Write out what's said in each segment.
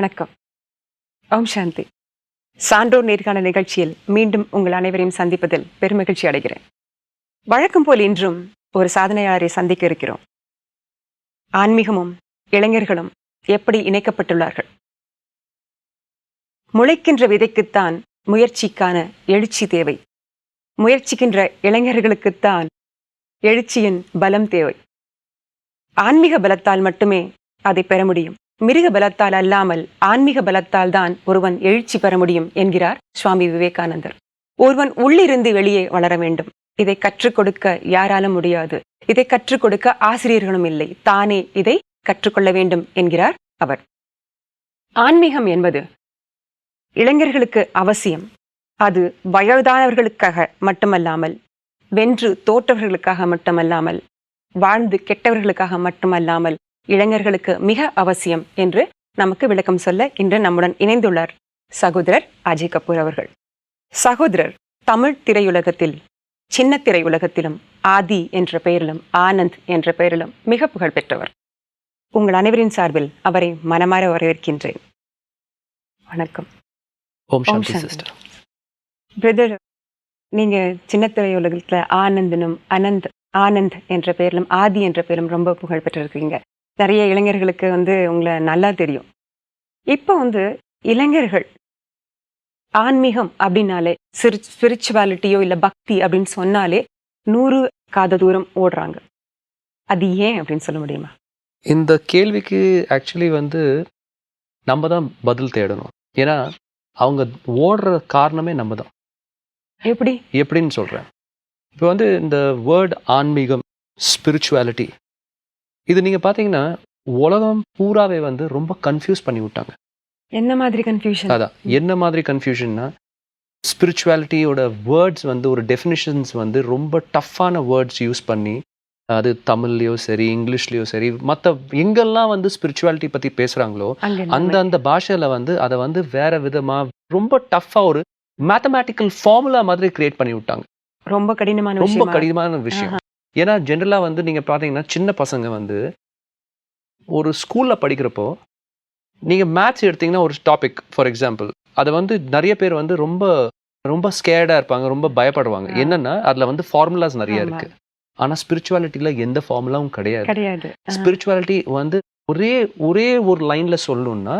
வணக்கம். ஓம் சாந்தி. சான்றோர் நேர்காண நிகழ்ச்சியில் மீண்டும் உங்கள் அனைவரையும் சந்திப்பதில் பெருமகிழ்ச்சி அடைகிறேன். வழக்கம் போல் இன்றும் ஒரு சாதனையாளரை சந்திக்க இருக்கிறோம். ஆன்மீகமும் இளைஞர்களும் எப்படி இணைக்கப்பட்டுள்ளார்கள்? முளைக்கின்ற விதைக்குத்தான் முயற்சிக்கான எழுச்சி தேவை. முயற்சிக்கின்ற இளைஞர்களுக்குத்தான் எழுச்சியின் பலம் தேவை. ஆன்மீக பலத்தால் மட்டுமே அதை பெற முடியும். மிருக பலத்தால் அல்லாமல் ஆன்மீக பலத்தால் தான் ஒருவன் எழுச்சி பெற முடியும் என்கிறார் சுவாமி விவேகானந்தர். ஒருவன் உள்ளிருந்து வெளியே வளர வேண்டும். இதை கற்றுக் கொடுக்க யாராலும் முடியாது. இதை கற்றுக் கொடுக்க ஆசிரியர்களும் இல்லை. தானே இதை கற்றுக்கொள்ள வேண்டும் என்கிறார் அவர். ஆன்மீகம் என்பது இளைஞர்களுக்கு அவசியம். அது வயதானவர்களுக்காக மட்டுமல்லாமல் வென்று தோற்றவர்களுக்காக மட்டுமல்லாமல் வாழ்ந்து கெட்டவர்களுக்காக மட்டுமல்லாமல் இளைஞர்களுக்கு மிக அவசியம் என்று நமக்கு விளக்கம் சொல்ல இன்று நம்முடன் இணைந்துள்ளார் சகோதரர் அஜய் கபூர் அவர்கள். சகோதரர் தமிழ் திரையுலகத்தில் சின்ன திரையுலகத்திலும் ஆதி என்ற பெயரிலும் ஆனந்த் என்ற பெயரிலும் மிக புகழ் பெற்றவர். உங்கள் அனைவரின் சார்பில் அவரை மனமாற வரவேற்கின்றேன். வணக்கம். ஓம். சிஸ்டர். பிரதர் நீங்க சின்ன திரையுலகத்துல ஆனந்தனும் அனந்த் ஆனந்த் என்ற பெயரிலும் ஆதி என்ற பெயரும் ரொம்ப புகழ் பெற்றிருக்கீங்க. நிறைய இளைஞர்களுக்கு வந்து உங்களை நல்லா தெரியும். இப்போ வந்து இளைஞர்கள் ஆன்மீகம் அப்படின்னாலே ஸ்பிரிச்சுவாலிட்டியோ இல்லை பக்தி அப்படின்னு சொன்னாலே நூறு காத தூரம் ஓடுறாங்க. அது ஏன் அப்படின்னு சொல்ல முடியுமா? இந்த கேள்விக்கு ஆக்சுவலி வந்து நம்ம தான் பதில் தேடணும். ஏன்னா அவங்க ஓடுற காரணமே நம்ம தான். எப்படி? எப்படின்னு சொல்கிறேன் இப்போ வந்து இந்த வேர்ட் ஆன்மீகம் ஸ்பிரிச்சுவாலிட்டி இது நீங்கள் பார்த்தீங்கன்னா உலகம் பூராவே வந்து ரொம்ப கன்ஃபியூஸ் பண்ணி விட்டாங்க. என்ன மாதிரி கன்ஃபியூஷன் அதான். என்ன மாதிரி கன்ஃபியூஷன்னா ஸ்பிரிச்சுவாலிட்டியோட வேர்ட்ஸ் வந்து ஒரு டெஃபினிஷன்ஸ் வந்து ரொம்ப டஃப்பான வேர்ட்ஸ் யூஸ் பண்ணி அது தமிழ்லையோ சரி இங்கிலீஷ்லேயோ சரி மற்ற எங்கெல்லாம் வந்து ஸ்பிரிச்சுவாலிட்டி பற்றி பேசுகிறாங்களோ அந்த அந்த பாஷையில வந்து அதை வந்து வேற விதமா ரொம்ப டஃப்பா ஒரு மேத்தமேட்டிக்கல் ஃபார்முலா மாதிரி கிரியேட் பண்ணி விட்டாங்க. ரொம்ப கடினமான ரொம்ப கடினமான விஷயம். ஏன்னா ஜென்ரலா வந்து நீங்க பாத்தீங்கன்னா சின்ன பசங்க வந்து ஒரு ஸ்கூல்ல படிக்கிறப்போ நீங்க மேத்ஸ் எடுத்தீங்கன்னா ஒரு டாபிக் ஃபார் எக்ஸாம்பிள் அதை வந்து நிறைய பேர் வந்து ரொம்ப ரொம்ப ஸ்கேர்டா இருப்பாங்க ரொம்ப பயப்படுவாங்க. என்னன்னா அதுல வந்து ஃபார்முலாஸ் நிறைய ஆமா. இருக்கு. ஆனா ஸ்பிரிச்சுவாலிட்டியில எந்த ஃபார்முலாவும் கிடையாது. கிடையாது. ஸ்பிரிச்சுவாலிட்டி வந்து ஒரே ஒரே ஒரு லைன்ல சொல்லணும்னா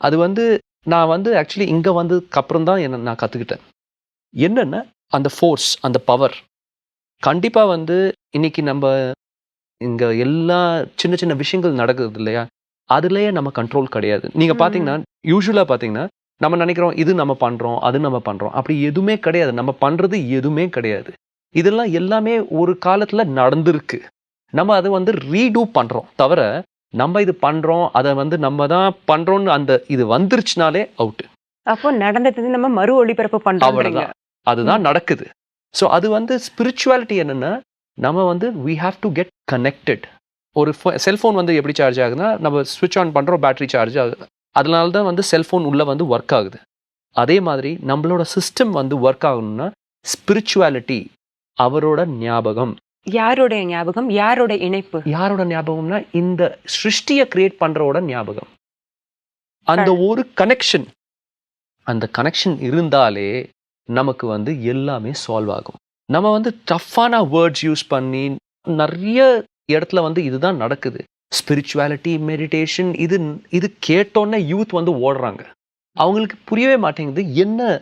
அது வந்து நான் வந்து ஆக்சுவலி இங்க வந்ததுக்கு அப்புறம் தான் என்ன நான் கத்துக்கிட்டேன். என்னன்னா அந்த ஃபோர்ஸ் அந்த பவர் கண்டிப்பா வந்து இன்னைக்கு நம்ம இங்க எல்லா சின்ன சின்ன விஷயங்கள் நடக்குது இல்லையா? அதுலயே நம்ம கண்ட்ரோல் கிடையாது. நீங்க ம். பாத்தீங்கன்னா யூஸ்வலா பாத்தீங்கன்னா நம்ம நினைக்கிறோம் இது நம்ம பண்றோம் அது நம்ம பண்றோம். அப்படி எதுவுமே கிடையாது. நம்ம பண்றது எதுவுமே கிடையாது. இதெல்லாம் எல்லாமே ஒரு காலத்துல நடந்திருக்கு. நம்ம அதை வந்து ரீடூ பண்றோம். தவிர நம்ம இது பண்றோம் அதை வந்து நம்ம தான் பண்றோம்னு அந்த இது வந்துருச்சுனாலே அவுட் அப்போ நடந்தது நம்ம மறு ஒளிபரப்பு அவ்வளவுதான். அதுதான் நடக்குது. ஸோ அது வந்து ஸ்பிரிச்சுவாலிட்டி என்னன்னா நம்ம வந்து we have to get connected ஒரு செல்ஃபோன் வந்து எப்படி சார்ஜ் ஆகுதுன்னா நம்ம ஸ்விட்ச் ஆன் பண்றோம் பேட்டரி சார்ஜ் ஆகுது. அதனால தான் வந்து செல்ஃபோன் உள்ள வந்து ஒர்க் ஆகுது. அதே மாதிரி நம்மளோட சிஸ்டம் வந்து ஒர்க் ஆகணும்னா ஸ்பிரிச்சுவாலிட்டி அவரோட ஞாபகம். யாருடைய ஞாபகம்? யாரோட இணைப்பு? யாரோட ஞாபகம்னா இந்த சிருஷ்டியை கிரியேட் பண்றவோட ஞாபகம். அந்த. ஒரு கனெக்ஷன் அந்த கனெக்ஷன் இருந்தாலே நமக்கு வந்து எல்லாமே சால்வ் ஆகும். நம்ம வந்து டஃப்பான வேர்ட்ஸ் யூஸ் பண்ணி நிறைய இடத்துல வந்து இதுதான் நடக்குது. ஸ்பிரிச்சுவாலிட்டி மெடிடேஷன் இது இது கேட்டோன்னே யூத் வந்து ஓடுறாங்க. அவங்களுக்கு புரியவே மாட்டேங்குது. என்ன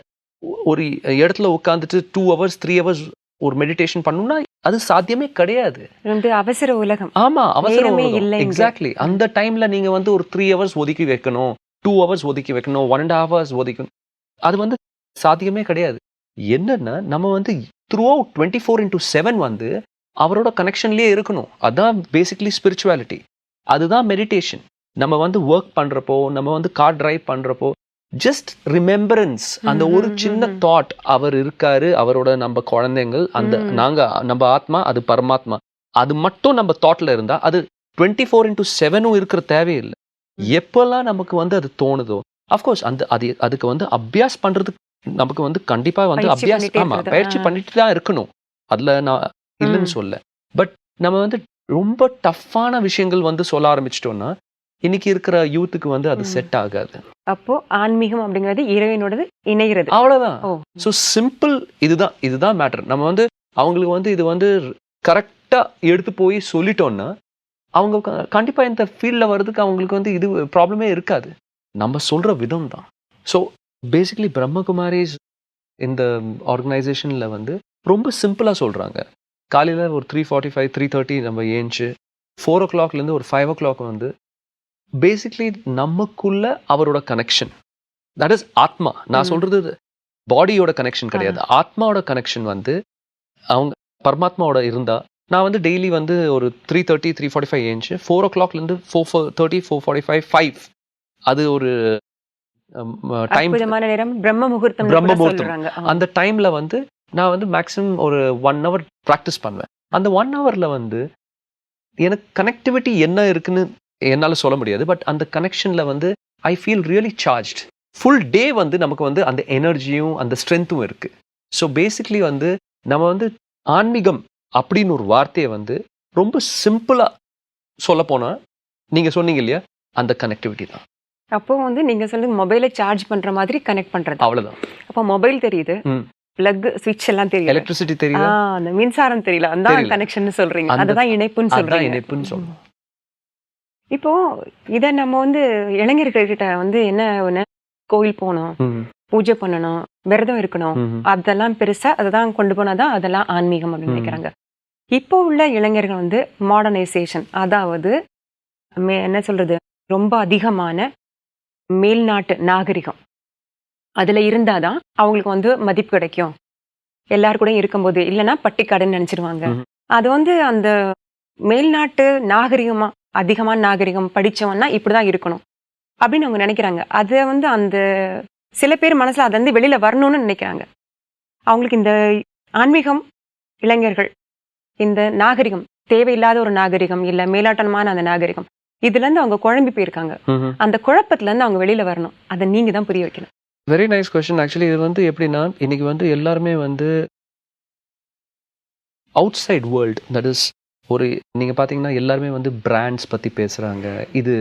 ஒரு இடத்துல உட்காந்துட்டு டூ ஹவர்ஸ் த்ரீ ஹவர்ஸ் ஒரு மெடிடேஷன் பண்ணணும்னா அது சாத்தியமே கிடையாது. வந்து அவசர உலகம். ஆமா அவசரம் இல்லை. எக்ஸாக்ட்லி அந்த டைம்ல நீங்க வந்து ஒரு த்ரீ ஹவர்ஸ் ஒதுக்கி வைக்கணும் டூ ஹவர்ஸ் ஒதுக்கி வைக்கணும் ஒன் அண்ட் ஹவர்ஸ் ஒதுக்கணும். அது வந்து சாத்தியமே கிடையாது. என்னன்னா நம்ம வந்து throughout twenty four into seven வந்து அவரோட கனெக்ஷன்லயே இருக்கணும். அதான் பேசிக்லி ஸ்பிரிச்சுவாலிட்டி அதுதான் மெடிடேஷன் நம்ம வந்து ஒர்க் பண்றப்போ நம்ம வந்து கார் டிரைவ் பண்றப்போ ஜஸ்ட் ரிமெம்பரன்ஸ் அந்த ஒரு சின்ன. தாட் அவர் இருக்காரு அவரோட நம்ம குழந்தைங்கள் அந்த. நாங்க நம்ம ஆத்மா அது பரமாத்மா. அது மட்டும் நம்ம தாட்ல இருந்தா அது டுவெண்ட்டி ஃபோர் இன்டூ செவனும் இருக்கிற தேவையில்லை. எப்பெல்லாம் நமக்கு வந்து அது தோணுதோ அஃப்கோர்ஸ் அந்த அது அதுக்கு வந்து அபியாஸ் பண்றதுக்கு நமக்கு வந்து கண்டிப்பா வந்து பண்ணிட்டே ஆமா. பயிற்சி. பண்ணிட்டு தான் இருக்கணும். அதுல நான் இல்லைன்னு. சொல்ல பட் நம்ம வந்து ரொம்ப டஃப்பான விஷயங்கள் வந்து சொல்ல ஆரம்பிச்சிட்டோம்னா இன்னைக்கு இருக்கிற யூத்துக்கு வந்து அது. செட் ஆகாது. அப்போ ஆன்மீகம் அப்படிங்கிறது இறைவனோடது இணைகிறது. அவ்வளவுதான். ஸோ சிம்பிள் இதுதான் இதுதான் மேட்டர் நம்ம வந்து அவங்களுக்கு வந்து இது வந்து கரெக்டா எடுத்து போய் சொல்லிட்டோம்னா அவங்க கண்டிப்பா இந்த ஃபீல்ட்ல வர்றதுக்கு அவங்களுக்கு வந்து இது ப்ராப்ளமே இருக்காது. நம்ம சொல்ற விதம் தான் ஸோ பேசிக்கலி பிரம்மகுமாரிஸ் இந்த ஆர்கனைசேஷன்ல வந்து ரொம்ப சிம்பிளா சொல்றாங்க. காலையில ஒரு three forty five three thirty நம்ம ஏஞ்சி ஃபோர் ஓ கிளாக்லேருந்து ஒரு ஃபைவ் ஓ கிளாக் வந்து பேசிக்லி நமக்குள்ள அவரோட கனெக்ஷன் தட் இஸ் ஆத்மா. நான் ம். சொல்றது பாடியோட கனெக்ஷன் கிடையாது. ஆத்மாவோட கனெக்ஷன் வந்து அவங்க பரமாத்மாவோட இருந்தா நான் வந்து டெய்லி வந்து ஒரு three thirty three forty five ஏஞ்சு four ஓ கிளாக்லேருந்து four four thirty four forty five five அது ஒரு டைம் அற்புதமான நேரம் பிரம்ம முகூர்த்தம் பிரம்ம முகூர்த்தம். அந்த டைம்ல வந்து நான் வந்து மேக்ஸிமம் ஒரு ஒன் ஹவர் ப்ராக்டிஸ் பண்ணுவேன். அந்த ஒன் ஹவர்ல வந்து எனக்கு கனெக்டிவிட்டி என்ன இருக்குன்னு என்னால் சொல்ல முடியாது. பட் அந்த கனெக்ஷன்ல வந்து I feel really charged full day வந்து நமக்கு வந்து அந்த எனர்ஜியும் அந்த ஸ்ட்ரென்த்தும் இருக்கு. ஸோ பேசிக்லி வந்து நம்ம வந்து ஆன்மீகம் அப்படின்னு ஒரு வார்த்தையை வந்து ரொம்ப சிம்பிளா சொல்ல போனா நீங்க சொன்னீங்க இல்லையா? அந்த கனெக்டிவிட்டி தான். அப்போ வந்து நீங்க சொல்றது மொபைலை சார்ஜ் பண்ற மாதிரி கனெக்ட் பண்றது. அவ்வளவுதான். அப்போ மொபைல் தெரியுது. பிளக் சுவிட்ச் எல்லாம் தெரியுது. எலக்ட்ரிசிட்டி ஆ, தெரியுதா அந்த மின்சாரம் தெரியல தெரியல. கனெக்ஷன் சொல்றீங்க. அந்த- அதுதான் இணைப்புன்னு சொல்றீங்க. இணைப்புன்னு சொல்லணும் இப்போ இத நம்ம வந்து இளைஞர்கள்கிட்ட வந்து என்ன ஒண்ணு? கோயில் போகணும். பூஜை பண்ணணும். விரதம் இருக்கணும். அதெல்லாம் பெருசா அதெல்லாம் கொண்டு போனாதான் அதெல்லாம் ஆன்மீகம் அப்படின்னு. நினைக்கிறாங்க. இப்போ உள்ள இளைஞர்கள் வந்து மாடர்னைசேஷன் அதாவது என்ன சொல்றது? ரொம்ப அதிகமான மேல்நாட்டு நாகரிகம். அதுல இருந்தாதான் அவங்களுக்கு வந்து மதிப்பு கிடைக்கும். எல்லார் கூடயும் இருக்கும்போது இல்லைன்னா பட்டிக்காடுன்னு நினைச்சிருவாங்க. அது வந்து அந்த மேல்நாட்டு நாகரிகமா அதிகமான நாகரிகம் படிச்சவன்னா இப்படிதான் இருக்கணும். அப்படின்னு அவங்க நினைக்கிறாங்க. அதை வந்து அந்த சில பேர் மனசுல அது வந்து வெளியில வரணும்னு நினைக்கிறாங்க. அவங்களுக்கு இந்த ஆன்மீகம் இளைஞர்கள் இந்த நாகரிகம் தேவையில்லாத ஒரு நாகரிகம் இல்ல மேலாட்டமான அந்த நாகரிகம் இதுல இருந்து அவங்க குழம்பி போயிருக்காங்க. அந்த குழப்பத்துல இருந்து அவங்க வெளியில வரணும். அதை நீங்க தான் புரிய வைக்கணும். வெரி நைஸ் கொஸ்டின் ஆக்சுவலி இது வந்து எப்படின்னா இன்னைக்கு வந்து எல்லாருமே வந்து outside world that is ஒரு நீங்க பாத்தீங்கன்னா எல்லாருமே வந்து பிராண்ட்ஸ் பத்தி பேசுறாங்க. இது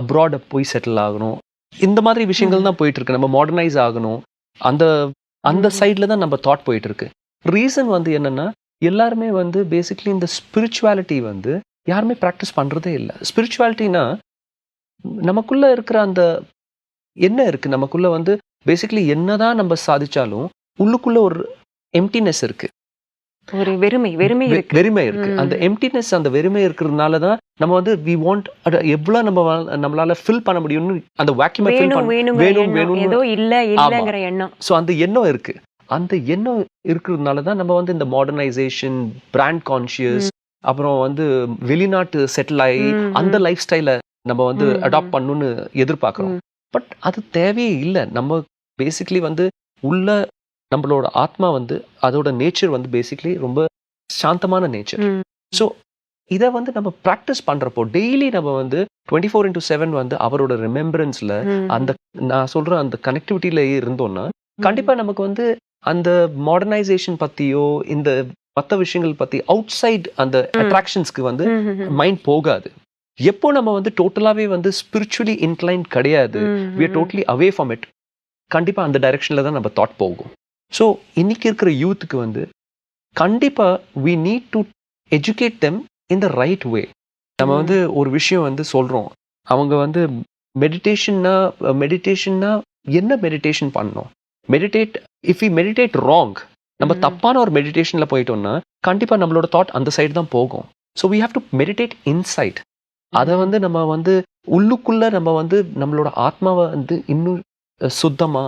அப்ராட போய் செட்டில் ஆகணும். இந்த மாதிரி விஷயங்கள் தான் போயிட்டு இருக்கு நம்ம மாடர்னைஸ் ஆகணும். அந்த அந்த. சைட்ல தான் நம்ம தாட் போயிட்டு இருக்கு ரீசன் வந்து என்னன்னா எல்லாருமே வந்து பேசிக்லி இந்த ஸ்பிரிச்சுவாலிட்டி வந்து யாருமே ப்ராக்டிஸ் பண்றதே இல்லை. ஸ்பிரிச்சுவாலிட்டினா நமக்குள்ள இருக்கிற அந்த என்ன இருக்கு? நமக்குள்ள வந்து பேசிக்கலி என்னதான் நம்ம சாதிச்சாலும் உள்ளுக்குள்ள ஒரு எம்டினஸ் இருக்கு. ஒரு வெறுமை வெறுமை இருக்கு. வெறுமை இருக்கு. அந்த எம்டினஸ் அந்த வெறுமை இருக்கிறதுனால தான் நம்ம வந்து வி வாண்ட் எவ்வளவு நம்ம நம்மளால ஃபில் பண்ண முடியும்னு அந்த வேக்யூமை ஃபில் வேணும் பண்ண வேணும், ஏதோ இல்ல இல்லங்கிற எண்ணம். ஸோ அந்த எண்ணம் இருக்கு. அந்த எண்ணம் இருக்கிறதுனால தான் நம்ம வந்து இந்த மாடர்னைசேஷன் பிராண்ட் கான்ஷியஸ் அப்புறம் வந்து வெளிநாட்டு செட்டில் ஆகி அந்த. லைஃப் ஸ்டைலை நம்ம வந்து அடாப்ட். பண்ணணும்னு எதிர்பார்க்குறோம். பட் அது தேவையே இல்லை நம்ம பேசிக்லி வந்து உள்ள நம்மளோட ஆத்மா வந்து அதோட நேச்சர் வந்து பேசிக்லி ரொம்ப சாந்தமான நேச்சர். ஸோ இதை வந்து நம்ம ப்ராக்டிஸ் பண்றப்போ டெய்லி நம்ம வந்து டுவெண்ட்டி ஃபோர் இன்டூ செவன் வந்து அவரோட ரிமெம்பரன்ஸ்ல. அந்த நான் சொல்ற அந்த கனெக்டிவிட்டியில இருந்தோம்னா கண்டிப்பா நமக்கு வந்து அந்த மாடர்னைசேஷன் பத்தியோ இந்த மற்ற விஷயங்கள் பத்தி அவுட் சைட் அந்த. அட்ராக்ஷன்ஸ்க்கு வந்து. மைண்ட் போகாது எப்போ நம்ம வந்து டோட்டலாவே வந்து ஸ்பிரிச்சுவலி இன்க்ளைன் கிடையாது are ம். டோட்டலி அவே ஃப்ரம் இட் கண்டிப்பா அந்த டைரக்ஷன்ல தான் நம்ம தாட் போகும் ஸோ இன்னைக்கு இருக்கிற யூத்துக்கு வந்து கண்டிப்பா we need to educate them in the right way நம்ம. வந்து ஒரு விஷயம் வந்து சொல்றோம் அவங்க வந்து மெடிடேஷன்னா மெடிடேஷன்னா என்ன மெடிடேஷன் பண்ணணும் meditate if you meditate wrong நம்ம. தப்பான ஒரு மெடிடேஷன்ல போயிட்டோம்னா கண்டிப்பா நம்மளோட தாட் அந்த சைடு தான் போகும். So we have to meditate inside அதை வந்து நம்ம வந்து உள்ளுக்குள்ள நம்ம வந்து நம்மளோட ஆத்மாவை வந்து இன்னும் அஹ், சுத்தமா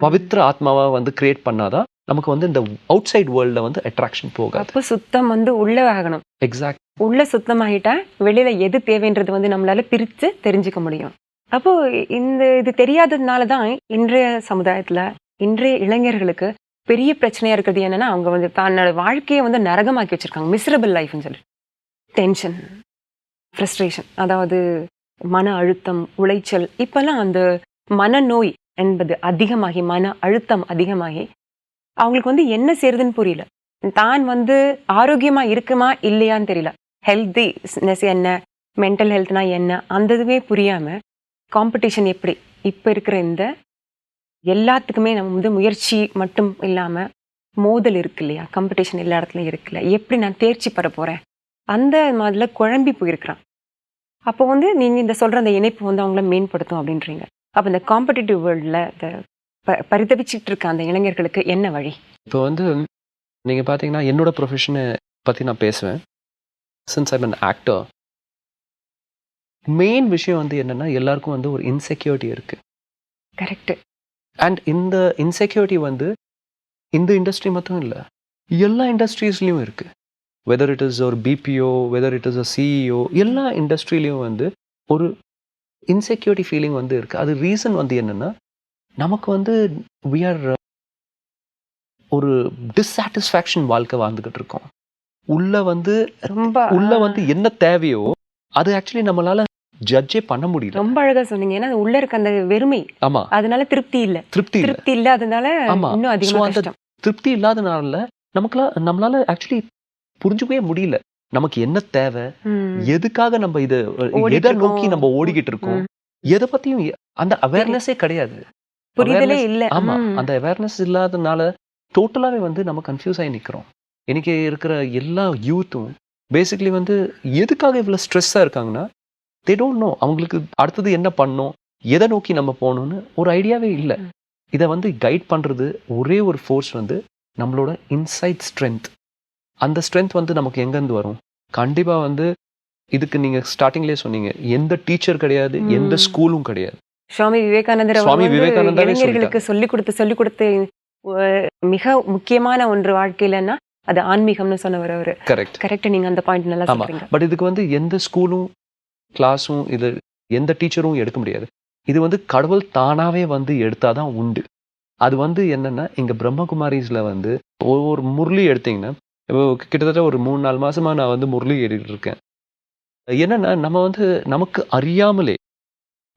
பவித்திர ஆத்மாவா வந்து கிரியேட் பண்ணாதான் நமக்கு வந்து இந்த அவுட் சைட் வேர்ல்ட்ல வந்து அட்ராக்ஷன் போகாது. அப்போ சுத்தம் வந்து உள்ள ஆகணும். எக்ஸாக்ட் உள்ள சுத்தமாயிட்டா வெளியில எது தேவைன்றது வந்து நம்மளால பிரித்து தெரிஞ்சுக்க முடியும். அப்போ இந்த இது தெரியாததுனால தான் இன்றைய சமுதாயத்துல இன்றைய இளைஞர்களுக்கு பெரிய பிரச்சனையாக இருக்கிறது என்னென்னா அவங்க வந்து தன்னோட வாழ்க்கையை வந்து நரகமாக்கி வச்சிருக்காங்க. மிஸ்ரபிள் லைஃப்னு சொல்லி டென்ஷன் ஃப்ரஸ்ட்ரேஷன் அதாவது மன அழுத்தம் உளைச்சல். இப்போல்லாம் அந்த மனநோய் என்பது அதிகமாகி மன அழுத்தம் அதிகமாகி அவங்களுக்கு வந்து என்ன செய்யறதுன்னு புரியல. தான் வந்து ஆரோக்கியமா இருக்குமா இல்லையான்னு தெரியல. ஹெல்த்தினஸ் என்ன மென்டல் ஹெல்த்னா என்ன அந்த இதுவே புரியாமல் காம்படிஷன் எப்படி இப்போ இருக்கிற இந்த எல்லாத்துக்குமே நம்ம வந்து முயற்சி மட்டும் இல்லாமல் மோதல் இருக்கு இல்லையா? காம்படிஷன் எல்லா இடத்துலையும் இருக்குல்ல எப்படி நான் தேர்ச்சி பெற போகிறேன் அந்த மாதிரில குழம்பி போயிருக்கிறான். அப்போ வந்து நீங்கள் இந்த சொல்கிற அந்த இணைப்பு வந்து அவங்கள மேம்படுத்தும் அப்படின்றீங்க. அப்போ இந்த காம்படிட்டிவ் வேர்ல்டில் இந்த ப பரிதவிச்சிட்டு இருக்க அந்த இளைஞர்களுக்கு என்ன வழி? இப்போ வந்து நீங்கள் பார்த்தீங்கன்னா என்னோட ப்ரொஃபஷனை பற்றி நான் பேசுவேன். Since I'm an actor main விஷயம் வந்து என்னென்னா எல்லாருக்கும் வந்து ஒரு இன்செக்யூரிட்டி இருக்குது கரெக்டு அண்ட் இந்த இன்செக்யூரிட்டி வந்து இந்த இண்டஸ்ட்ரி மட்டும் இல்லை எல்லா இண்டஸ்ட்ரீஸ்லேயும் இருக்குது வெதர் இட் இஸ் ஒரு BPO whether it is a CEO எல்லா இண்டஸ்ட்ரியிலையும் வந்து ஒரு இன்செக்யூரிட்டி ஃபீலிங் வந்து இருக்குது அது ரீசன் வந்து என்னென்னா நமக்கு வந்து வி ஆர் ஒரு டிஸ்சாட்டிஸ்ஃபேக்ஷன் வாழ்க்கை வாழ்ந்துக்கிட்டு இருக்கோம். உள்ள வந்து ரொம்ப உள்ள வந்து என்ன தேவையோ அது ஆக்சுவலி நம்மளால ஜட்ஜே பண்ண முடியல. ரொம்ப அழகா சொன்னீங்க. ஏன்னா உள்ள இருக்க அந்த வெறுமை ஆமா. அதனால திருப்தி இல்ல. திருப்தி இல்லை. திருப்தி இல்லாதனால ஆமா. இன்னும் அதிகமா அந்த கஷ்டம். திருப்தி இல்லாதனால நமக்குல நம்மளால ஆக்சுவலி புரிஞ்சுக்கவே முடியல. நமக்கு என்ன தேவை. எதுக்காக நம்ம இது எதை நோக்கி. நம்ம ஓடிக்கிட்டு இருக்கோம். எதை பத்தியும் அந்த அவேர்னஸே கிடையாது. புரிதலே இல்ல. ஆமா. அந்த அவேர்னஸ் இல்லாதனால டோட்டலாவே வந்து நம்ம கன்ஃபியூஸ் ஆகி நிக்கிறோம். இன்னைக்கு இருக்கிற எல்லா யூத்தும் பேசிக்கலி வந்து எதுக்காக இவ்வளவு ஸ்ட்ரெஸ்ஸா இருக்காங்கன்னா தே டோன்ட் நோ அவங்களுக்கு அடுத்தது என்ன பண்ணணும் எதை நோக்கி நம்ம போகணும்னு ஒரு ஐடியாவே இல்லை. இதை வந்து கைட் பண்றது ஒரே ஒரு ஃபோர்ஸ் வந்து நம்மளோட இன்சைட் ஸ்ட்ரென்த் அந்த ஸ்ட்ரென்த் வந்து நமக்கு எங்கேருந்து வரும்? கண்டிப்பா வந்து இதுக்கு நீங்க ஸ்டார்டிங்லேயே சொன்னீங்க. எந்த டீச்சர் கிடையாது எந்த. ஸ்கூலும் கிடையாது. சுவாமி விவேகானந்தர் சுவாமி வந்து விவேகானந்தாவே இளைஞர்களுக்கு சொல்லி கொடுத்து சொல்லி கொடுத்து மிக முக்கியமான ஒன்று வாழ்க்கையிலன்னா அது ஆன்மீகம்னு சொன்னவர் அவரு. கரெக்ட் கரெக்ட் நீங்க அந்த பாயிண்ட் நல்லா பட் இதுக்கு வந்து எந்த ஸ்கூலும் கிளாஸும் இது எந்த டீச்சரும் எடுக்க முடியாது. இது வந்து கடவுள் தானாவே வந்து எடுத்தாதான் உண்டு. அது வந்து என்னன்னா இங்க பிரம்மகுமாரிஸ்ல வந்து ஒவ்வொரு முரளி எடுத்தீங்கன்னா இப்போ கிட்டத்தட்ட ஒரு மூணு நாலு மாசமா நான் வந்து முரளி எடுத்துட்டு இருக்கேன். என்னன்னா நம்ம வந்து நமக்கு அறியாமலே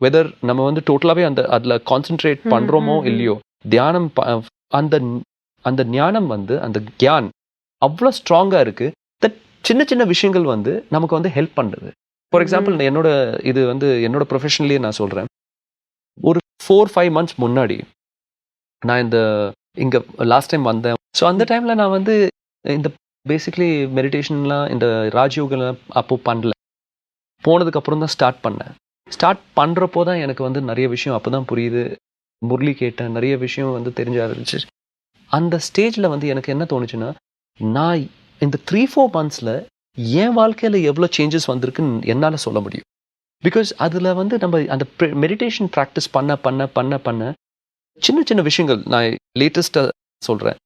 வெதர் நம்ம வந்து டோட்டலாவே அந்த அதுல கான்சென்ட்ரேட் ம், பண்றோமோ ம், ம். இல்லையோ தியானம் ப- அந்த அந்த ஞானம் வந்து அந்த கியான் அவ்வளோ ஸ்ட்ராங்கா இருக்கு. தட் சின்ன சின்ன விஷயங்கள் வந்து நமக்கு வந்து ஹெல்ப் பண்ணுது ஃபார் எக்ஸாம்பிள் என்னோட இது வந்து என்னோட ப்ரொஃபஷன்லேயே நான் சொல்கிறேன் ஒரு ஃபோர் ஃபைவ் மந்த்ஸ் முன்னாடி நான் இந்த இங்கே லாஸ்ட் டைம் வந்தேன். ஸோ அந்த டைமில் நான் வந்து இந்த பேசிக்லி மெடிடேஷன்லாம் இந்த ராஜயோகெல்லாம் அப்போ பண்ணல. போனதுக்கப்புறம் தான் ஸ்டார்ட் பண்ணேன். ஸ்டார்ட் பண்ணுறப்போ தான் எனக்கு வந்து நிறைய விஷயம் அப்போ தான் புரியுது. முரளி கேட்டேன் நிறைய விஷயம் வந்து தெரிஞ்ச ஆரம்பிச்சு. அந்த ஸ்டேஜில் வந்து எனக்கு என்ன தோணுச்சுன்னா நான் இந்த த்ரீ ஃபோர் மந்த்ஸில் என் வாழ்க்கையில் எவ்வளோ சேஞ்சஸ் வந்திருக்குன்னு என்னால் சொல்ல முடியும்? பிகாஸ் அதில் வந்து நம்ம அந்த மெடிடேஷன் ப்ராக்டிஸ் பண்ண பண்ண பண்ண பண்ண சின்ன சின்ன விஷயங்கள் நான் லேட்டஸ்ட்டாக சொல்கிறேன்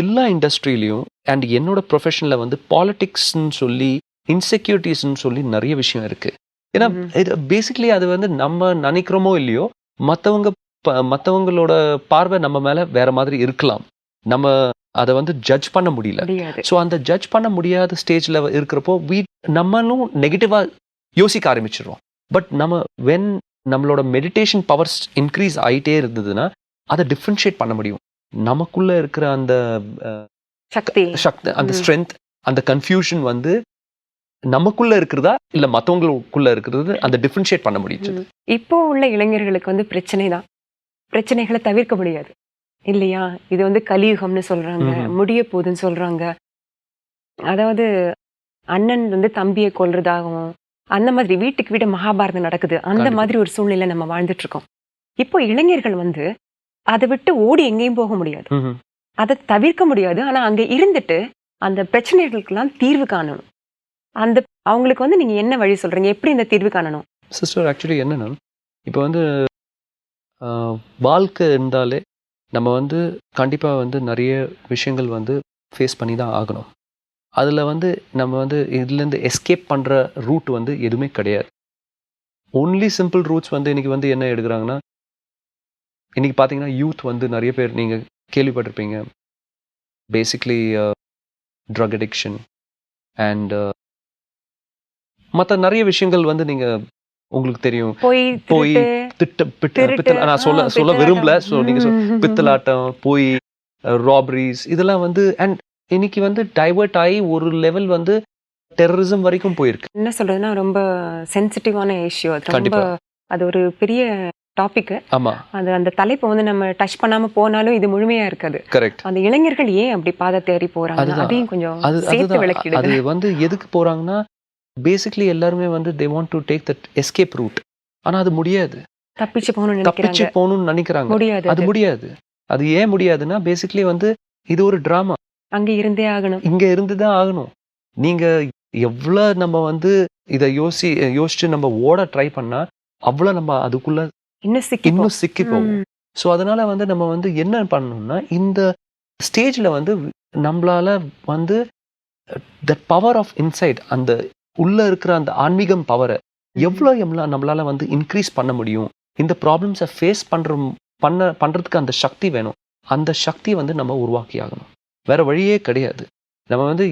எல்லா இண்டஸ்ட்ரியிலையும் அண்ட் என்னோட ப்ரொஃபஷனில் வந்து பாலிடிக்ஸ்ன்னு சொல்லி இன்செக்யூரிட்டிஸ்ன்னு சொல்லி நிறைய விஷயம் இருக்குது ஏன்னா. இது பேசிக்கலி அது வந்து நம்ம நினைக்கிறோமோ இல்லையோ மற்றவங்க மற்றவங்களோட பார்வை நம்ம மேலே வேற மாதிரி இருக்கலாம். நம்ம அதை வந்து ஜட்ஜ் பண்ண முடியல. ஸோ அந்த ஜட்ஜ் பண்ண முடியாத ஸ்டேஜில் இருக்கிறப்போ வீ நம்மளும் நெகட்டிவாக யோசிக்க ஆரம்பிச்சிடுறோம் பட் நம்ம வென் நம்மளோட மெடிடேஷன் பவர்ஸ் இன்க்ரீஸ் ஆகிட்டே இருந்ததுன்னா அதை டிஃப்ரென்ஷியேட் பண்ண முடியும். நமக்குள்ள இருக்கிற அந்த சக்தி. சக்தி அந்த. ஸ்ட்ரென்த் அந்த கன்ஃபியூஷன் வந்து நமக்குள்ள இருக்கிறதா இல்ல மத்தவங்களுக்குள்ள இருக்கிறது அந்த டிஃப்ரென்ஷியேட் பண்ண முடியுது. இப்போ உள்ள இளைஞர்களுக்கு வந்து பிரச்சனை தான் பிரச்சனைகளை தவிர்க்க முடியாது. இல்லையா? இது வந்து கலியுகம்னு சொல்றாங்க. முடிய போகுதுன்னு சொல்றாங்க. அதாவது அண்ணன் வந்து தம்பியை கொல்றதாகவும் அந்த மாதிரி வீட்டுக்கு வீடு மகாபாரதம் நடக்குது. அந்த. மாதிரி ஒரு சூழ்நிலை நம்ம வாழ்ந்துட்டு இருக்கோம் இப்போ இளைஞர்கள் வந்து அதை விட்டு ஓடி எங்கேயும் போக முடியாது. அதை தவிர்க்க முடியாது. ஆனா அங்க இருந்துட்டு அந்த பிரச்சனைகளுக்கெல்லாம் தீர்வு காணணும். அந்த அவங்களுக்கு வந்து நீங்க என்ன வழி சொல்றீங்க? எப்படி இந்த தீர்வு காணணும்? சிஸ்டர் ஆக்சுவலி என்னன்னா இப்போ வந்து வாழ்க்கை இருந்தாலே நம்ம வந்து கண்டிப்பாக வந்து நிறைய விஷயங்கள் வந்து ஃபேஸ் பண்ணி தான் ஆகணும். அதில் வந்து நம்ம வந்து இதுலேருந்து எஸ்கேப் பண்ணுற ரூட் வந்து எதுவுமே கிடையாது. ஒன்லி சிம்பிள் ரூட்ஸ் வந்து இன்றைக்கி வந்து என்ன எடுக்கிறாங்கன்னா இன்றைக்கி பார்த்தீங்கன்னா யூத் வந்து நிறைய பேர் நீங்கள் கேள்விப்பட்டிருப்பீங்க. பேசிக்லி ட்ரக் அடிக்ஷன் அண்ட் மற்ற நிறைய விஷயங்கள் வந்து நீங்கள் உங்களுக்கு தெரியும். போய் திட்ட பித்தல நான் சொல்ல சொல்ல. விரும்பல. ஸோ நீங்க. பித்தலாட்டம் போய் ராபரிஸ் இதெல்லாம் வந்து அண்ட் இன்னைக்கு வந்து டைவர்ட் ஆகி ஒரு லெவல் வந்து டெரரிசம் வரைக்கும் போயிருக்கு. என்ன சொல்றதுன்னா ரொம்ப சென்சிட்டிவான இஷ்யூ அது ரொம்ப. அது ஒரு பெரிய டாபிக் ஆமா. அது அந்த தலைப்பை வந்து நம்ம டச் பண்ணாம போனாலும் இது முழுமையா இருக்காது. கரெக்ட் அந்த இளைஞர்கள் ஏன் அப்படி பாதை தேடி போறாங்க. அதையும் கொஞ்சம் அது வந்து எதுக்கு போறாங்கன்னா பேசிக்லி எல்லாருமே வந்து they want to take that escape route ஆனா அது முடியாது. தப்பிச்சு போகணும்னு தப்பிச்சு போகணும்னு நினைக்கிறாங்க. முடியாது அது. முடியாது. அது ஏன் முடியாதுன்னா பேசிக்லி வந்து இது ஒரு டிராமா அங்க இருந்தே ஆகணும். இங்க இருந்து தான் ஆகணும். நீங்க எவ்வளவு நம்ம வந்து இதை யோசி யோசிச்சு நம்ம ஓட ட்ரை பண்ணா அவ்வளவு நம்ம அதுக்குள்ள இன்னும் சிக்கி இன்னும் சிக்கி போகும். ஸோ அதனால வந்து நம்ம வந்து என்ன பண்ணணும்னா இந்த ஸ்டேஜ்ல வந்து நம்மளால வந்து த பவர் ஆஃப் இன்சைட் அந்த உள்ள இருக்கிற அந்த ஆன்மீகம் பவரை எவ்வளோ எவ்வளோ நம்மளால வந்து இன்க்ரீஸ் பண்ண முடியும்? இந்த ப்ராப்ளம்ஸை ஃபேஸ் பண்ற பண்ண பண்றதுக்கு அந்த சக்தி வேணும். அந்த சக்தி வந்து நம்ம உருவாக்கி ஆகணும் வேற வழியே கிடையாது. நம்ம வந்து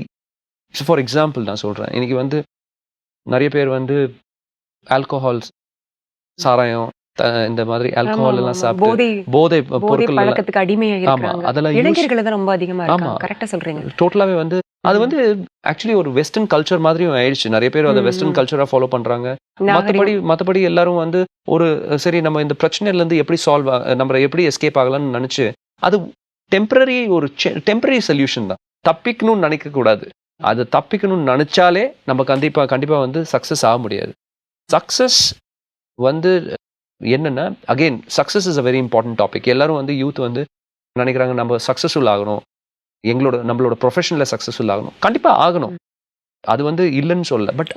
ஃபார் எக்ஸாம்பிள் நான் சொல்றேன். இன்னைக்கு வந்து நிறைய பேர் வந்து ஆல்கோஹால்ஸ் சாராயம் இந்த மாதிரி ஆல்கோஹால் எல்லாம். சாப்பிட்டு போதை பொருட்கள் ஆமா அதெல்லாம் இளைஞர்கள் தான் ரொம்ப அதிகமா இருக்காங்க. ஆமா. கரெக்டா சொல்றீங்க. டோட்டலாவே வந்து அது வந்து ஆக்சுவலி ஒரு வெஸ்டர்ன் கல்ச்சர் மாதிரியும் ஆயிடுச்சு. நிறைய பேர் அதை வெஸ்டர்ன். கல்ச்சரா ஃபாலோ பண்றாங்க. மத்தபடி மத்தபடி எல்லாரும் வந்து ஒரு சரி நம்ம இந்த பிரச்சனையில இருந்து எப்படி சால்வ் நம்ம எப்படி எஸ்கேப் ஆகலாம்னு நினைச்சு அது டெம்பரரி ஒரு டெம்பரரி சொல்யூஷன் தான். தப்பிக்கணும்னு நினைக்க கூடாது. அது தப்பிக்கணும்னு நினைச்சாலே நம்ம கண்டிப்பா கண்டிப்பா வந்து சக்சஸ் ஆக முடியாது. சக்சஸ் வந்து என்னன்னா again success is a very important topic எல்லாரும் வந்து யூத் வந்து நினைக்கிறாங்க நம்ம சக்சஸ்ஃபுல் ஆகணும். எங்களோட நம்மளோட ப்ரொஃபஷனில் சக்சஸ்ஃபுல் ஆகணும். கண்டிப்பா ஆகணும். அது வந்து இல்லைன்னு சொல்ல பட்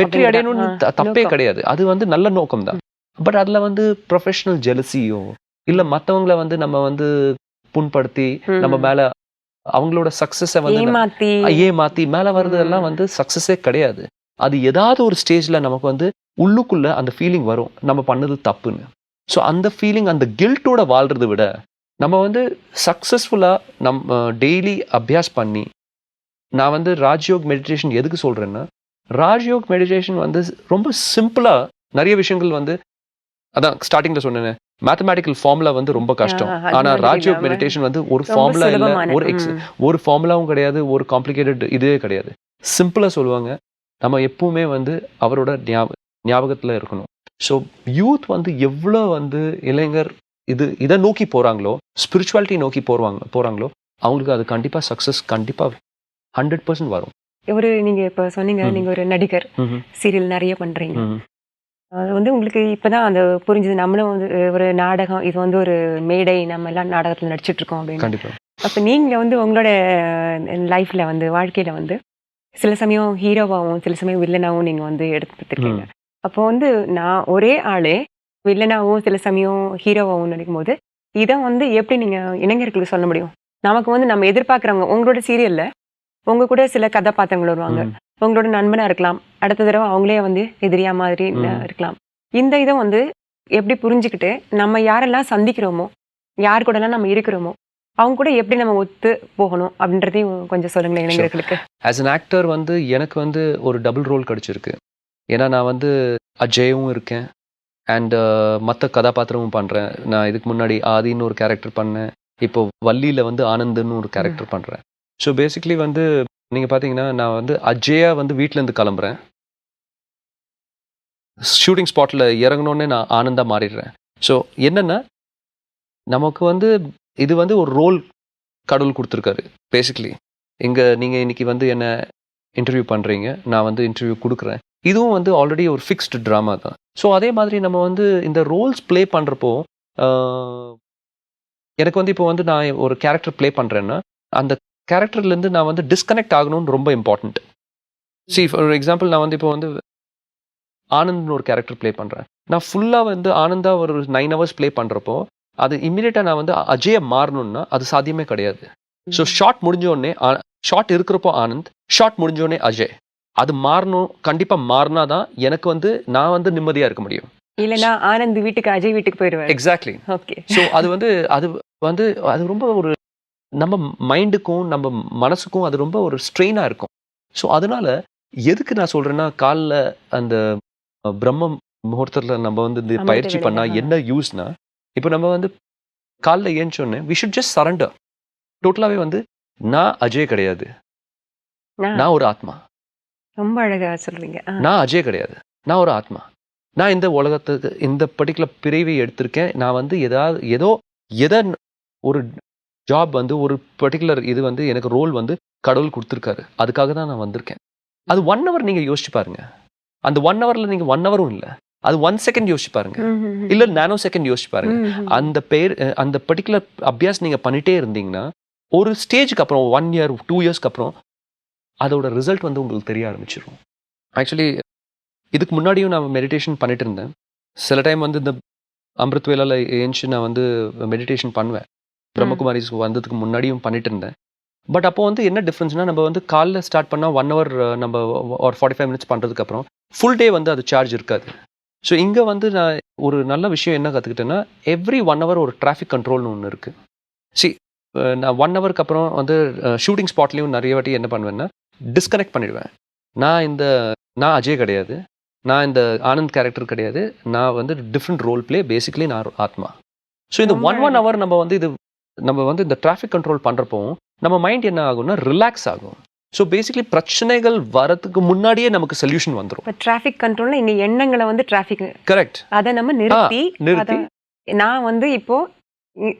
வெற்றி அடையணும்னு தப்பே. கிடையாது. அது வந்து நல்ல நோக்கம் தான் பட் அதுல வந்து ப்ரொஃபஷனல் ஜெலசியோ இல்ல மத்தவங்கள வந்து நம்ம வந்து புண்படுத்தி. நம்ம மேல அவங்களோட சக்சஸ வந்து ஏமாத்தி. மேல வர்றதெல்லாம். வந்து சக்சஸே கிடையாது. அது ஏதாவது ஒரு ஸ்டேஜ்ல நமக்கு வந்து உள்ளுக்குள்ள அந்த ஃபீலிங் வரும். நம்ம பண்ணது தப்புன்னு. ஸோ அந்த ஃபீலிங் அந்த கில்ட்டோட வாழ்றதை விட நம்ம வந்து சக்ஸஸ்ஃபுல்லா நம்ம டெய்லி அபியாஸ் பண்ணி நான் வந்து ராஜ்யோக் மெடிடேஷன் எதுக்கு சொல்றேன்னா ராஜ்யோக் மெடிடேஷன் வந்து ரொம்ப சிம்பிளா நிறைய விஷயங்கள் வந்து அதான் ஸ்டார்டிங்ல சொன்னேன் மேத்தமேட்டிக்கல் ஃபார்முலா வந்து ரொம்ப கஷ்டம். ஆ, அது ஆனா மாதிரி ராஜ்யோக் மெடிடேஷன் வந்து ஒரு ஃபார்முலா இல்ல ஒரு எக்ஸ். ஒரு ஃபார்முலாவும் கிடையாது ஒரு காம்ப்ளிகேட்டட் இதுவே கிடையாது. சிம்பிளா சொல்லுவாங்க நம்ம எப்பவுமே வந்து அவரோட ஞாப ஞாபகத்துல இருக்கணும். ஸோ யூத் வந்து எவ்வளோ வந்து இளைஞர் இது இதை நோக்கி போறாங்களோ? ஸ்பிரிச்சுவாலிட்டி நோக்கி போறாங்க போறாங்களோ? அவங்களுக்கு அது கண்டிப்பா சக்சஸ் கண்டிப்பா ஹண்ட்ரட் பர்சன்ட் வரும். ஒரு நீங்க இப்ப சொன்னீங்க ம். நீங்க ஒரு நடிகர். சீரியல் நிறைய பண்றீங்க. ம்ஹும். அது வந்து உங்களுக்கு இப்பதான் அந்த புரிஞ்சது நம்மளும் வந்து ஒரு நாடகம் இது வந்து ஒரு மேடை நம்ம எல்லாம் நாடகத்துல நடிச்சிட்டு இருக்கோம் அப்படின்னு. அப்ப நீங்க வந்து உங்களோட லைஃப்ல வந்து வாழ்க்கையில வந்து சில சமயம் ஹீரோவாகவும் சில சமயம் வில்லனாகவும் நீங்க வந்து எடுத்துருக்கீங்க அப்போ வந்து நான் ஒரே ஆளே வில்லனாகவும் சில சமயம் ஹீரோவாகவும் நடிக்கும் போது இதை வந்து எப்படி நீங்க இளைஞர்களுக்கு சொல்ல முடியும்? நமக்கு வந்து நம்ம எதிர்பார்க்குறவங்க உங்களோட சீரியல்ல உங்க கூட சில கதாபாத்திரங்கள் வருவாங்க. உங்களோட நண்பனா இருக்கலாம். அடுத்த தடவை அவங்களே வந்து எதிரியா மாதிரி. இருக்கலாம். இந்த இதை வந்து எப்படி புரிஞ்சுக்கிட்டு நம்ம யாரெல்லாம் சந்திக்கிறோமோ யார் கூடலாம் நம்ம இருக்கிறோமோ அவங்க கூட எப்படி நம்ம ஒத்து போகணும் அப்படின்றதையும் கொஞ்சம் சொல்லுங்களேன் இளைஞர்களுக்கு. ஆஸ் an ஆக்டர் வந்து எனக்கு வந்து ஒரு டபுள் ரோல் கிடைச்சிருக்கு. ஏன்னா நான் வந்து அஜயும் இருக்கேன். அண்ட் மற்ற கதாபாத்திரமும் பண்ணுறேன் நான் இதுக்கு முன்னாடி ஆதின்னு ஒரு கேரக்டர் பண்ணேன். இப்போ வள்ளியில் வந்து ஆனந்துன்னு ஒரு கேரக்டர் பண்ணுறேன் ஸோ பேசிக்லி வந்து நீங்கள் பார்த்தீங்கன்னா நான் வந்து அஜயா வந்து வீட்டிலேருந்து கிளம்புறேன். ஷூட்டிங் ஸ்பாட்டில் இறங்கினோடனே நான் ஆனந்தா மாறிடுறேன். ஸோ என்னென்னா நமக்கு வந்து இது வந்து ஒரு ரோல் கடவுள் கொடுத்துருக்காரு பேசிக்லி இங்கே நீங்கள் இன்னைக்கு வந்து என்ன இன்டர்வியூ பண்ணுறீங்க நான் வந்து இன்டர்வியூ கொடுக்குறேன். இதுவும் வந்து ஆல்ரெடி ஒரு ஃபிக்ஸ்டு ட்ராமா தான். ஸோ அதே மாதிரி நம்ம வந்து இந்த ரோல்ஸ் ப்ளே பண்ணுறப்போ எனக்கு வந்து இப்போ வந்து நான் ஒரு கேரக்டர் ப்ளே பண்ணுறேன்னா அந்த கேரக்டர்லேருந்து நான் வந்து டிஸ்கனெக்ட் ஆகணும்னு ரொம்ப இம்பார்ட்டண்ட் சி ஃபார் எக்ஸாம்பிள் நான் வந்து இப்போ வந்து ஆனந்த்னு ஒரு கேரக்டர் ப்ளே பண்ணுறேன் நான் ஃபுல்லாக வந்து ஆனந்தா ஒரு நைன் ஹவர்ஸ் ப்ளே பண்ணுறப்போ அது இம்மிடியட்டாக நான் வந்து அஜய மாறணும்னா அது சாத்தியமே கிடையாது. ஸோ ஷார்ட் முடிஞ்ச உடனே ஷார்ட் இருக்கிறப்போ ஆனந்த் ஷார்ட் முடிஞ்ச உடனே அஜய். அது மாறணும் கண்டிப்பா மாறினா தான் எனக்கு வந்து நான் வந்து நிம்மதியா இருக்க முடியும். இல்லைன்னா ஆனந்த் வீட்டுக்கு அஜய் வீட்டுக்கு போயிடுவாரு. எக்ஸாக்ட்லி ஓகே ஸோ அது வந்து அது வந்து அது ரொம்ப ஒரு நம்ம மைண்டுக்கும் நம்ம மனசுக்கும் அது ரொம்ப ஒரு ஸ்ட்ரெயினாக இருக்கும். ஸோ அதனால எதுக்கு நான் சொல்றேன்னா காலில் அந்த பிரம்ம முகூர்த்தத்தில் நம்ம வந்து இந்த பயிற்சி பண்ணா வேளையில, ஆ. என்ன யூஸ்னா இப்போ நம்ம வந்து காலில் ஏஞ்சோடனே வி ஷுட் ஜஸ்ட் சரண்டர் டோட்டலாகவே வந்து நான் அஜய் கிடையாது. நான் ஒரு ஆத்மா. ரொம்ப அழகா சொல்றீங்க. நான் அஜய் கிடையாது. நான் ஒரு ஆத்மா. நான் இந்த உலகத்துக்கு இந்த பர்டிகுலர் பிரிவை எடுத்திருக்கேன். நான் வந்து ஏதாவது ஏதோ எதை ஒரு ஜாப் வந்து ஒரு பர்டிகுலர் இது வந்து எனக்கு ரோல் வந்து கடவுள் கொடுத்துருக்காரு. அதுக்காக தான் நான் வந்திருக்கேன். அது ஒன் ஹவர் நீங்கள் யோசிச்சு பாருங்க. அந்த ஒன் ஹவரில் நீங்கள் ஒன் ஹவரும் இல்லை. அது ஒன் செகண்ட் யோசிச்சு பாருங்க. இல்லை நானோ செகண்ட் யோசிச்சு பாருங்க. அந்த பேர் அந்த பர்டிகுலர் அபியாஸ் நீங்கள் பண்ணிட்டே இருந்தீங்கன்னா ஒரு ஸ்டேஜுக்கு அப்புறம் ஒன் இயர் டூ இயர்ஸ்க்கு அப்புறம் அதோட ரிசல்ட் வந்து உங்களுக்கு தெரிய ஆரம்பிச்சிடும் ஆக்சுவலி இதுக்கு முன்னாடியும் நான் மெடிடேஷன் பண்ணிட்டு இருந்தேன். சில டைம் வந்து இந்த அமிர்த் வேலால ஏஞ்சி நான் வந்து மெடிடேஷன் பண்ணுவேன். பிரம்மகுமாரிஸ் வந்ததுக்கு முன்னாடியும் பண்ணிட்டு இருந்தேன். பட் அப்போ வந்து என்ன டிஃப்ரென்ஸ்னா நம்ம வந்து காலைல ஸ்டார்ட் பண்ணால் ஒன் ஹவர் நம்ம ஒரு ஃபார்ட்டி ஃபைவ் மினிட்ஸ் பண்ணுறதுக்கு அப்புறம் ஃபுல் டே வந்து அது சார்ஜ் இருக்காது. ஸோ இங்கே வந்து நான் ஒரு நல்ல விஷயம் என்ன கற்றுக்கிட்டேன்னா எவ்ரி ஒன் ஹவர் ஒரு டிராஃபிக் கண்ட்ரோல்னு ஒன்று இருக்குது சி நான் ஒன் ஹவருக்கு அப்புறம் வந்து ஷூட்டிங் ஸ்பாட்லேயும் நிறைய வாட்டி என்ன பண்ணுவேன்னா டிஸ்கனெக்ட் பண்ணிடுவேன். நான் இந்த நான் அஜய் கிடையாது. நான் இந்த ஆனந்த் கேரக்டர் கிடையாது. நான் வந்து டிஃப்ரெண்ட் ரோல் ப்ளே பேசிக்கலி நான் ஆத்மா. ஸோ இந்த ஒன் ஒன் ஹவர் நம்ம வந்து இது நம்ம வந்து இந்த டிராஃபிக் கண்ட்ரோல் பண்ணுறப்போ நம்ம மைண்ட் என்ன ஆகும்னா ரிலாக்ஸ் ஆகும். ஸோ பேசிக்கலி பிரச்சனைகள் வரதுக்கு முன்னாடியே நமக்கு சொல்யூஷன் வந்துடும் இப்ப டிராஃபிக் கண்ட்ரோல்ல இங்க எண்ணங்களை வந்து டிராஃபிக் கரெக்ட் அதை நம்ம நிறுத்தி நிறுத்தி. நான் வந்து இப்போ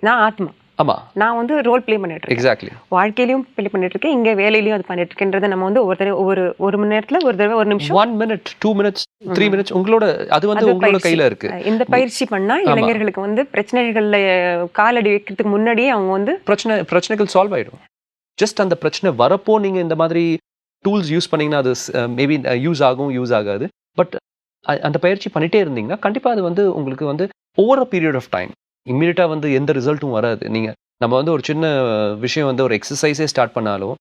நான் ஆத்மா. ஆமாம் நான் வந்து ரோல் ப்ளே பண்ணிட்டு இருக்கேன். எக்ஸாக்ட்லி வாழ்க்கையிலயும் ப்ளே பண்ணிட்டு இருக்கேன். இங்க வேலையிலயும் அது பண்ணிட்டு இருக்கேன்றதை நம்ம வந்து ஒரு தடவை ஒரு ஒரு மணி நேரத்துல ஒரு தடவை ஒரு நிமிஷம். One minute two minutes three minutes உங்களோட அது வந்து உங்களோட. கையில இருக்கு. இந்த பயிற்சி பண்ணா ஆமா. இளைஞர்களுக்கு வந்து பிரச்சனைகள்ல காலடி வைக்கிறதுக்கு முன்னாடியே அவங்க வந்து பிரச்சனை பிரச்சனைகள் சால்வ் ஆயிடும். ஜஸ்ட் அந்த பிரச்சனை வரப்போ நீங்க இந்த மாதிரி டூல்ஸ் யூஸ் பண்ணீங்கன்னா அது மேபி யூஸ் ஆகும் யூஸ் ஆகாது. பட் அந்த பயிற்சி பண்ணிட்டே இருந்தீங்கன்னா கண்டிப்பா அது வந்து உங்களுக்கு வந்து ஓவர் பீரியட் ஆஃப் டைம் இம்மீடியட்டா வந்து எந்த ரிசல்ட்டும் வராது நீங்க நம்ம வந்து ஒரு சின்ன விஷயம் வந்து ஒரு எக்ஸசைஸே ஸ்டார்ட் பண்ணாலும்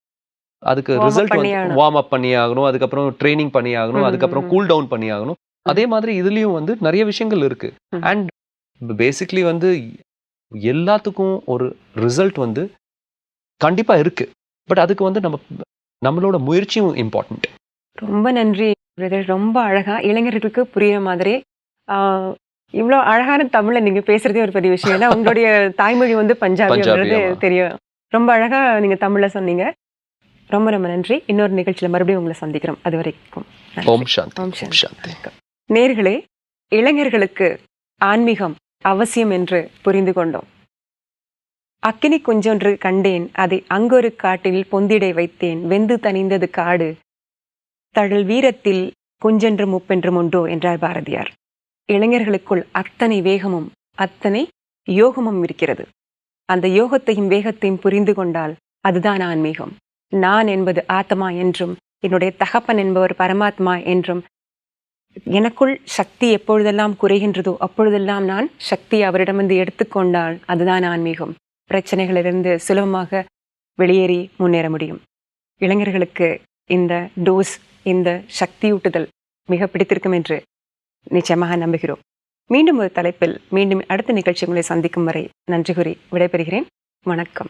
அதுக்கு ரிசல்ட் வந்து. வார்ம் அப் பண்ணி ஆகணும் அதுக்கப்புறம் ட்ரைனிங் பண்ணி ஆகணும் அதுக்கப்புறம். கூல் டவுன் பண்ணி ஆகணும் அதே மாதிரி இதுலயும் வந்து நிறைய விஷயங்கள் இருக்கு ம். அண்ட் பேசிக்லி வந்து எல்லாத்துக்கும் ஒரு ரிசல்ட் வந்து கண்டிப்பா இருக்கு பட் அதுக்கு வந்து நம்ம நம்மளோட முயற்சியும் இம்பார்ட்டன்ட் ரொம்ப நன்றி பிரதர் ரொம்ப அழகா இளைஞர்களுக்கு புரியுற மாதிரி இவ்வளோ அழகான தமிழ்ல நீங்க பேசுறதே ஒரு பெரிய விஷயம். ஏன்னா உங்களுடைய தாய்மொழி வந்து பஞ்சாபின்றது பஞ்சாபி, ஆமா. தெரியும். ரொம்ப அழகா நீங்க தமிழ்ல சொன்னீங்க. ரொம்ப ரொம்ப நன்றி. இன்னொரு நிகழ்ச்சியில மறுபடியும் உங்களை சந்திக்கிறோம். அது வரைக்கும். ஓம் சாந்தி. ஓம் சாந்தி. நேர்களே இளைஞர்களுக்கு ஆன்மீகம் அவசியம் என்று புரிந்து கொண்டோம். அக்கினி குஞ்சொன்று கண்டேன். அதை அங்கொரு காட்டில் பொந்திடை வைத்தேன். வெந்து தணிந்தது காடு. தழல் வீரத்தில் குஞ்சென்று முப்பென்றும் உண்டோ? என்றார் பாரதியார். இளைஞர்களுக்குள் அத்தனை வேகமும் அத்தனை யோகமும் இருக்கிறது. அந்த யோகத்தையும் வேகத்தையும் புரிந்து கொண்டால் அதுதான் ஆன்மீகம். நான் என்பது ஆத்மா என்றும் என்னுடைய தகப்பன் என்பவர் பரமாத்மா என்றும் எனக்குள் சக்தி எப்பொழுதெல்லாம் குறைகின்றதோ அப்பொழுதெல்லாம் நான் சக்தி அவரிடமிருந்து எடுத்துக்கொண்டால் அதுதான் ஆன்மீகம். பிரச்சனைகளிலிருந்து சுலபமாக வெளியேறி முன்னேற முடியும். இளைஞர்களுக்கு இந்த டோஸ் இந்த சக்தியூட்டுதல் மிக பிடித்திருக்கும் என்று நிச்சயமாக நம்புகிறோம். மீண்டும் ஒரு தலைப்பில் மீண்டும் அடுத்த நிகழ்ச்சி உங்களை சந்திக்கும் வரை நன்றி கூறி விடைபெறுகிறேன். வணக்கம்.